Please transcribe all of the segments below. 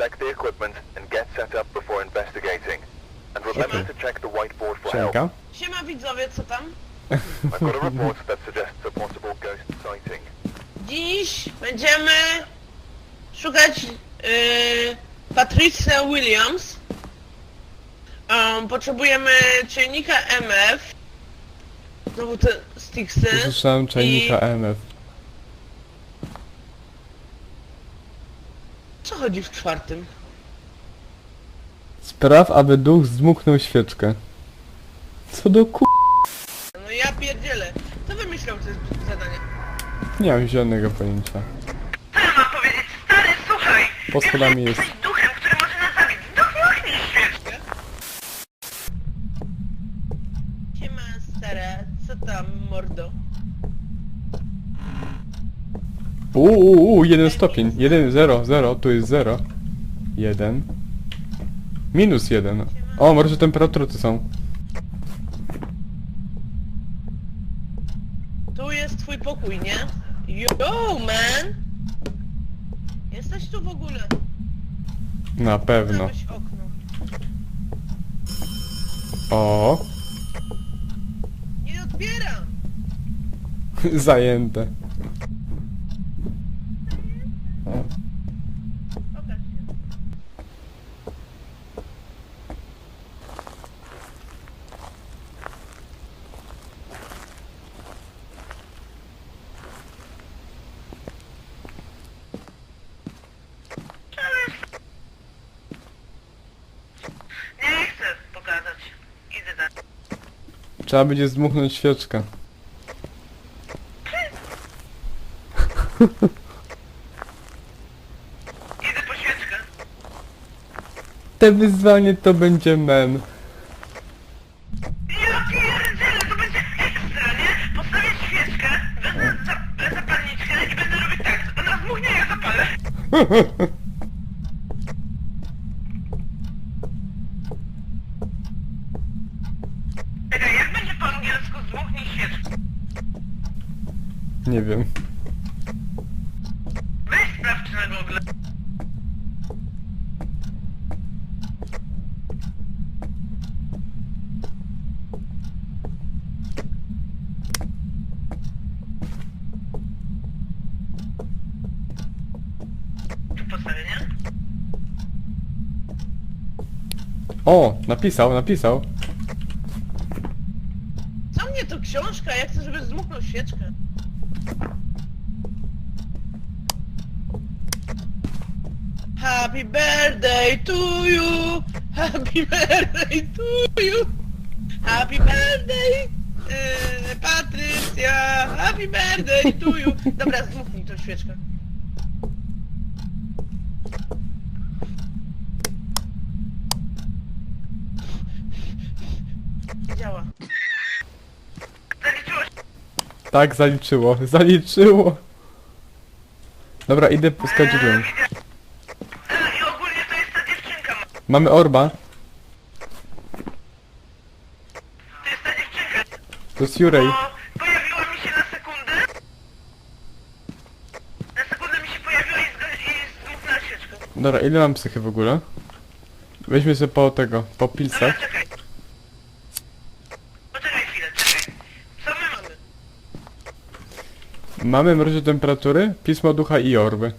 check the equipment and get set up before investigating. And remember to check the whiteboard for help. Siemka. Siema widzowie, co tam? I've got a report that suggests a possible ghost sighting. Dziś będziemy szukać yy, Patricia Williams. Um, potrzebujemy czajnika MF. Znowu te sticksy. Usłyszałem czajnika I- MF. Co chodzi w czwartym? Spraw, aby duch zmuknął świeczkę. Co do ku... No ja pierdzielę. Kto wymyślał to zadanie? Nie mam zielonego pojęcia. Co ja mam powiedzieć? Stary, słuchaj! Po schodami jest. Jesteś duchem, który może nas zabić. Duch nie ochnij świeczkę! Siema stara, co tam mordo? Uuu, uu, jeden stopień. Jeden, zero, zero, tu jest zero. Jeden. Minus jeden. O, może temperatury tu są. Tu jest twój pokój, nie? Yo, man! Jesteś tu w ogóle? Na pewno. Okno. O, Nie odbieram! zajęte. Pokaż się. Nie chcę pokazać. Idę dalej. Trzeba będzie zdmuchnąć świeczkę. Idę po świeczkę. Te wyzwanie to będzie mem. Ja pierdzielę, to będzie ekstra, nie? Postawię świeczkę, wezmę za, zapalniczkę i będę robić tak. Ona zmuchnie jak zapalę. Czekaj, jak będzie po świeczkę? Nie wiem. Weź sprawdź na Google. Tu? O, napisał, napisał. Co książka? Ja chcę, żeby zdmuchnął świeczkę. Happy birthday to you! Happy birthday to you! Happy birthday! Yy, Patrycja! Happy birthday to you! Dobra, zdmuchnij tą świeczkę. Działa. Tak, zaliczyło, zaliczyło. Dobra, idę puskać drzwi. I ogólnie to jest ta dziewczynka. Mamy orba. To jest ta dziewczynka. To jest Jurej. Bo pojawiła mi się na sekundę. Na sekundę mi się pojawiła i, zga- i zmuknęła świeczkę. Dobra, ile mam psychy w ogóle? Weźmy sobie po tego, po pilsach. czekaj. Poczekaj chwilę, czekaj. Co my mamy? Mamy mrozie temperatury, pismo ducha i orby.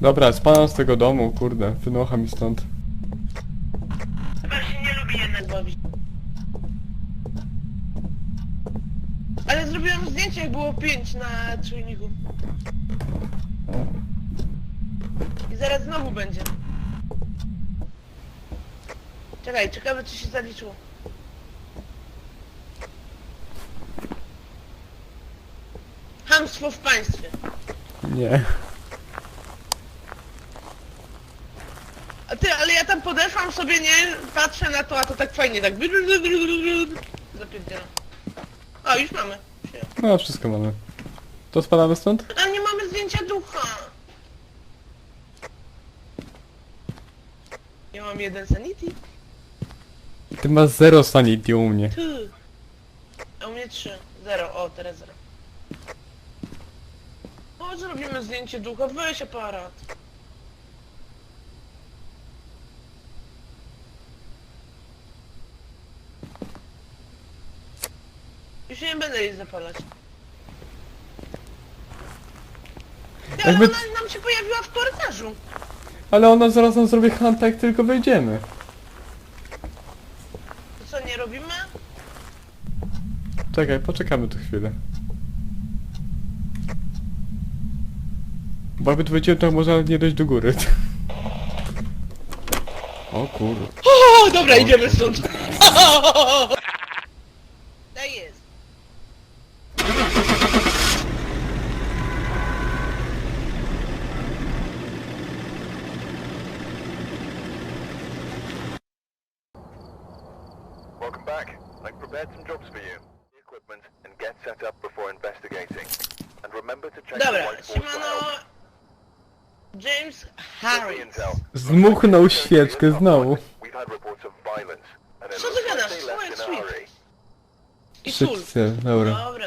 Dobra, spadam z tego domu, kurde, wynocha mi stąd. Chyba się nie lubi jednak bawić. Ale zrobiłam zdjęcie, jak było 5 na czujniku. I zaraz znowu będzie. Czekaj, ciekawe czy się zaliczyło. Hamstwo w państwie. Nie. A ty, ale ja tam podeszłam sobie, nie? Patrzę na to, a to tak fajnie, tak... Zapierdzielam. O, już mamy. No, wszystko mamy. To spadamy stąd? A nie mamy zdjęcia ducha. Ja mam jeden sanity. Ty masz zero sanity u mnie. Ty. A u mnie trzy. Zero. O, teraz zero. O, zrobimy zdjęcie ducha. Weź aparat. Już nie będę jej zapalać. Ja, ale Jakby- ona nam się pojawiła w korytarzu. Ale ona zaraz nam zrobi hanta, jak tylko wejdziemy. To co, nie robimy? Czekaj, poczekamy tu chwilę. Bo jakby tu wejdziemy, to może nawet nie dojść do góry. O kur... O, dobra, idziemy stąd. To jest. Welcome back. I've prepared some jobs for you. The equipment and get set up before investigating. And remember to check the Dobra, whiteboard for siemano. James Harris. Zmuchnął świeczkę znowu. Co ty gadasz? Co jest sweet? I sól. Szybcy, dobra. Dobra.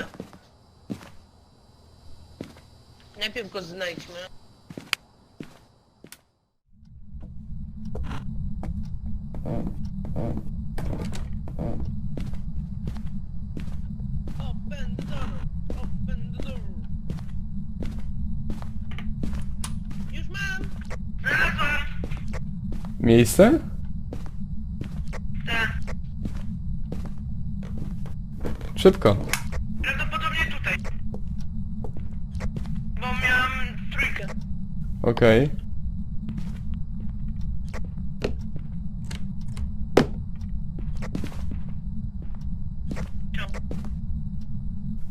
Najpierw go znajdźmy. Open the door. Open the door. Już mam. Znalazłam. Miejsce? Tak. Szybko. Prawdopodobnie tutaj. Bo miałam trójkę. Okej.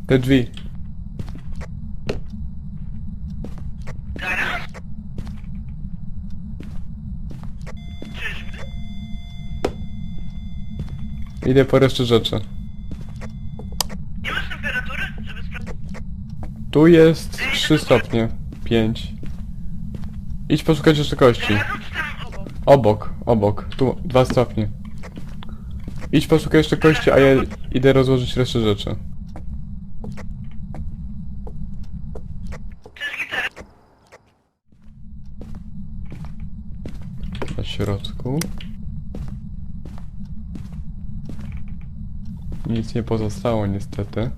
Te drzwi. Idę po resztę rzeczy. Nie masz temperatury, żeby sprawdzić? Tu jest 3 stopnie. 5. Idź poszukać jeszcze kości. Tam obok? Obok, obok. Tu 2 stopnie. Idź poszukaj jeszcze kości, a ja idę rozłożyć resztę rzeczy. Na środku. Nic nie pozostało niestety.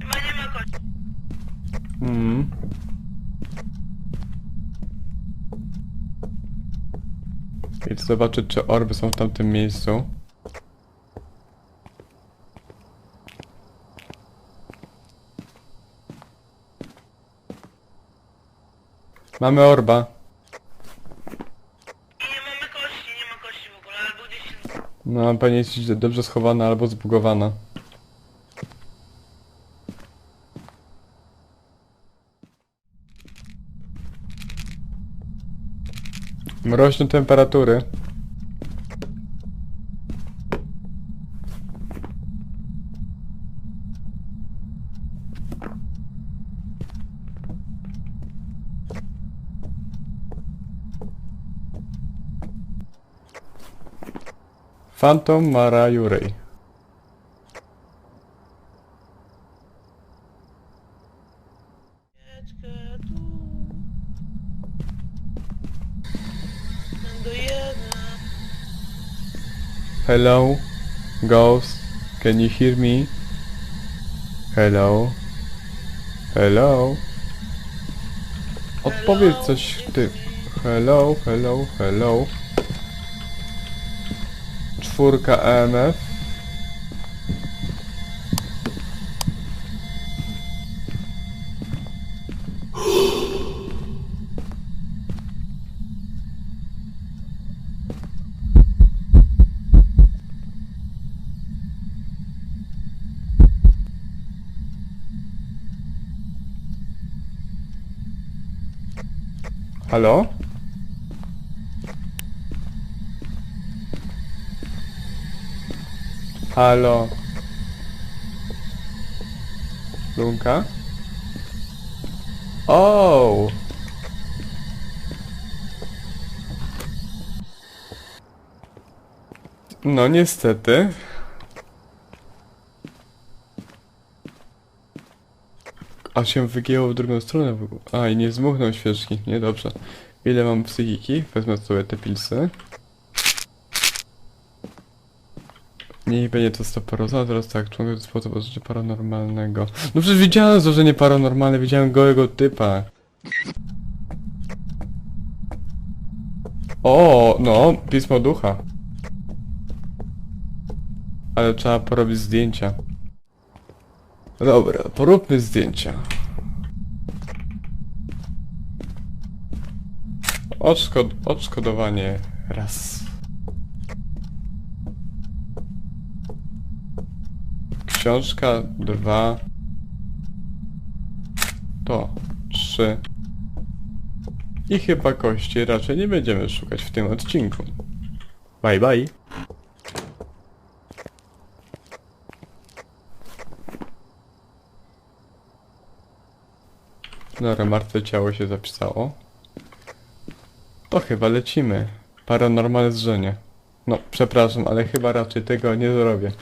Chyba nie ma zobaczyć, czy orby są w tamtym miejscu. Mamy orba. I nie mamy kości, nie ma kości w ogóle, albo gdzieś się... No, pewnie jest dobrze schowana albo zbugowana. Mroźne temperatury. Phantom Mara Jurej. Hello, ghost. Can you hear me? Hello. Hello. Odpowiedz coś ty. Hello, hello, hello. Czwórka EMF. Halo? Halo? Lunka? O! No niestety. A się wygięło w drugą stronę w ogóle. A i nie zmuchnął świeczki. Niedobrze. Ile mam psychiki? Wezmę sobie te pilsy. Niech będzie to stoporoza, teraz tak, członek zespołu towarzysza paranormalnego. No przecież widziałem złożenie paranormalne, widziałem gołego typa. O, no, pismo ducha. Ale trzeba porobić zdjęcia. Dobra, poróbmy zdjęcia. Odszkod odszkodowanie raz. Książka dwa. To trzy. I chyba kości raczej nie będziemy szukać w tym odcinku. Bye bye. Dobra, martwe ciało się zapisało. To chyba lecimy. Paranormalne zrzenie. No, przepraszam, ale chyba raczej tego nie zrobię.